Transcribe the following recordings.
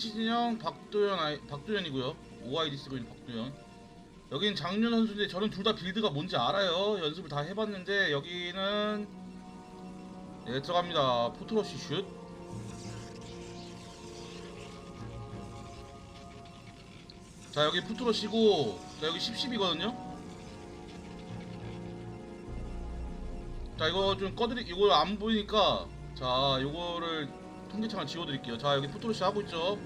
시진영 박도현 아이, 박도현이고요. OID 쓰고 있는 박도현. 여긴 장윤 선수인데 저는 둘 다 빌드가 뭔지 알아요. 연습을 다 해봤는데 여기는 네 들어갑니다. 포트러시 슛. 자 여기 포트러시고 자 여기 10-10이거든요. 자 이거 좀 꺼드리 이거 안 보이니까 자 요거를 통계창을 지워드릴게요. 자 여기 포트러시 하고 있죠.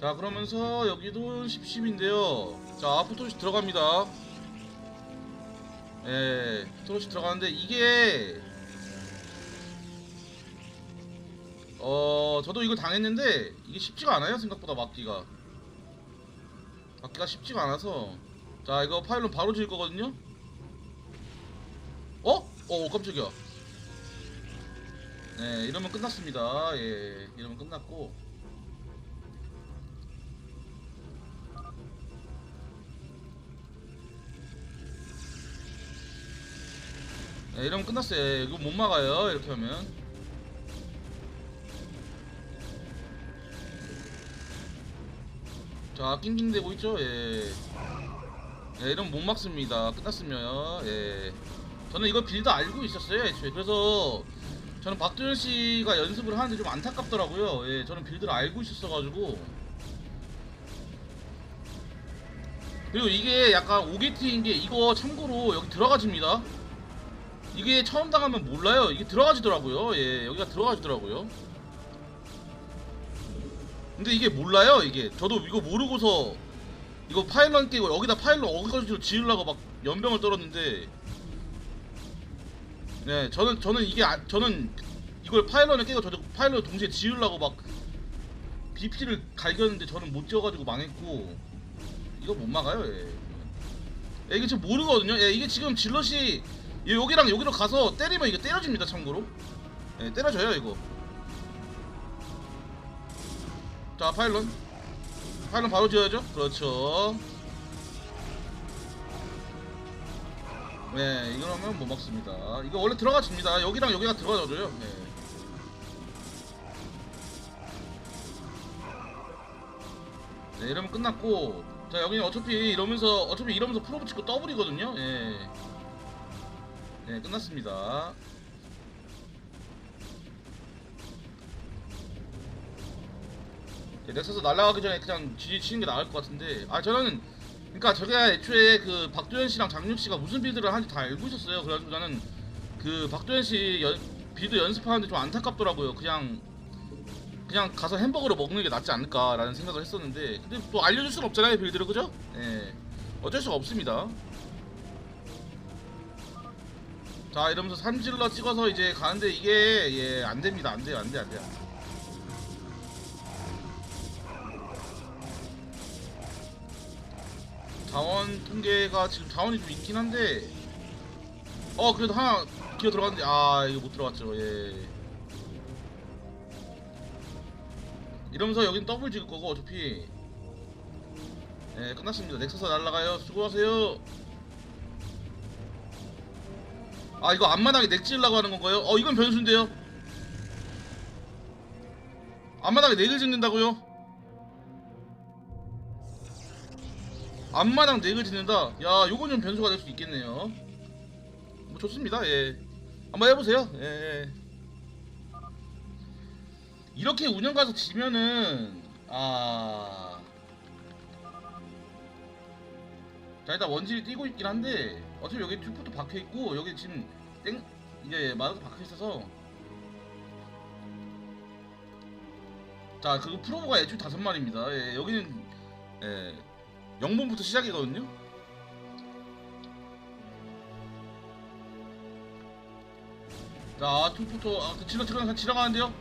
자 그러면서 여기도 10, 10인데요 자 포토시 들어갑니다 예 포토시 들어가는데 이게 어 저도 이거 당했는데 이게 쉽지가 않아요 생각보다 막기가 막기가 쉽지가 않아서 자 이거 파일럿 바로 지을 거거든요 어? 어 깜짝이야 네 이러면 끝났습니다 예 이러면 끝났고 네, 이러면 끝났어요. 이거 못 막아요. 이렇게 하면. 자, 낑낑대고 있죠? 예. 예, 이러면 못 막습니다. 끝났으면. 예. 저는 이거 빌드 알고 있었어요. 애초에. 그래서 저는 박도현 씨가 연습을 하는데 좀 안타깝더라고요. 예, 저는 빌드를 알고 있었어가지고. 그리고 이게 약간 오게티인 게 이거 참고로 여기 들어가집니다. 이게 처음 당하면 몰라요. 이게 들어가지더라고요. 예, 여기가 들어가지더라고요. 근데 이게 몰라요. 이게 저도 이거 모르고서 이거 파일럿 끼고 여기다 파일럿 어거지로 지으려고 막 연병을 떨었는데, 네, 저는 저는 이게 아, 저는 이걸 파일럿을 끼고 저도 파일럿 동시에 지으려고 막 BP를 갈겼는데 저는 못 지어가지고 망했고 이거 못 막아요. 예. 예, 이게 지금 모르거든요. 예, 이게 지금 질럿이 이 여기랑 여기로 가서 때리면 이거 때려집니다 참고로 예, 때려져요 이거 자 파일런 파일런 바로 지어야죠 그렇죠 네 이거라면 못 먹습니다 이거 원래 들어가집니다 여기랑 여기가 들어가져요 네. 네 이러면 끝났고 자 여기는 어차피 이러면서 어차피 이러면서 프로 붙이고 더블이거든요 예. 네, 끝났습니다. 네, 넥서스 날아가기 전에 그냥 지지 치는 게 나을 것 같은데, 아 저는 그러니까 제가 애초에 그 박도현 씨랑 장윤 씨가 무슨 빌드를 하는지 다 알고 있었어요. 그래가지고 저는 그 박도현 씨 연, 빌드 연습하는데 좀 안타깝더라고요. 그냥 그냥 가서 햄버거를 먹는 게 낫지 않을까라는 생각을 했었는데, 근데 또 알려줄 수는 없잖아요 빌드를 그죠? 예, 어쩔 수가 없습니다. 자 이러면서 삼질러 찍어서 이제 가는데 이게 예 안됩니다 안돼요 안돼 안돼 자원 통계가 지금 자원이 좀 있긴 한데 어 그래도 하나 기어 들어갔는데 아 이거 못 들어갔죠. 예. 이러면서 여긴 더블 찍을 거고 어차피. 예 끝났습니다. 넥서스 날라가요. 수고하세요. 아 이거 앞마당에 넥 지으려고 하는 건가요? 어 이건 변수인데요. 앞마당에 넥을 짓는다고요? 앞마당 넥을 짓는다? 야 요건 좀 변수가 될 수 있겠네요. 뭐 좋습니다 예. 한번 해보세요. 예, 예. 이렇게 운영 가서 지면은 아... 자 일단 원질이 뛰고 있긴 한데 어차피 여기 튜프도 박혀 있고 여기 지금 땡 이제 마루도 박혀 있어서. 자 그거 프로브가 애초에 다섯 마리입니다. 예, 여기는 예, 0번부터 시작이거든요. 자 투프터 아, 지나 지나 지나가는데요.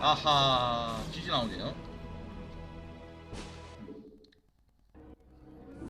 아하 GG 나오네요.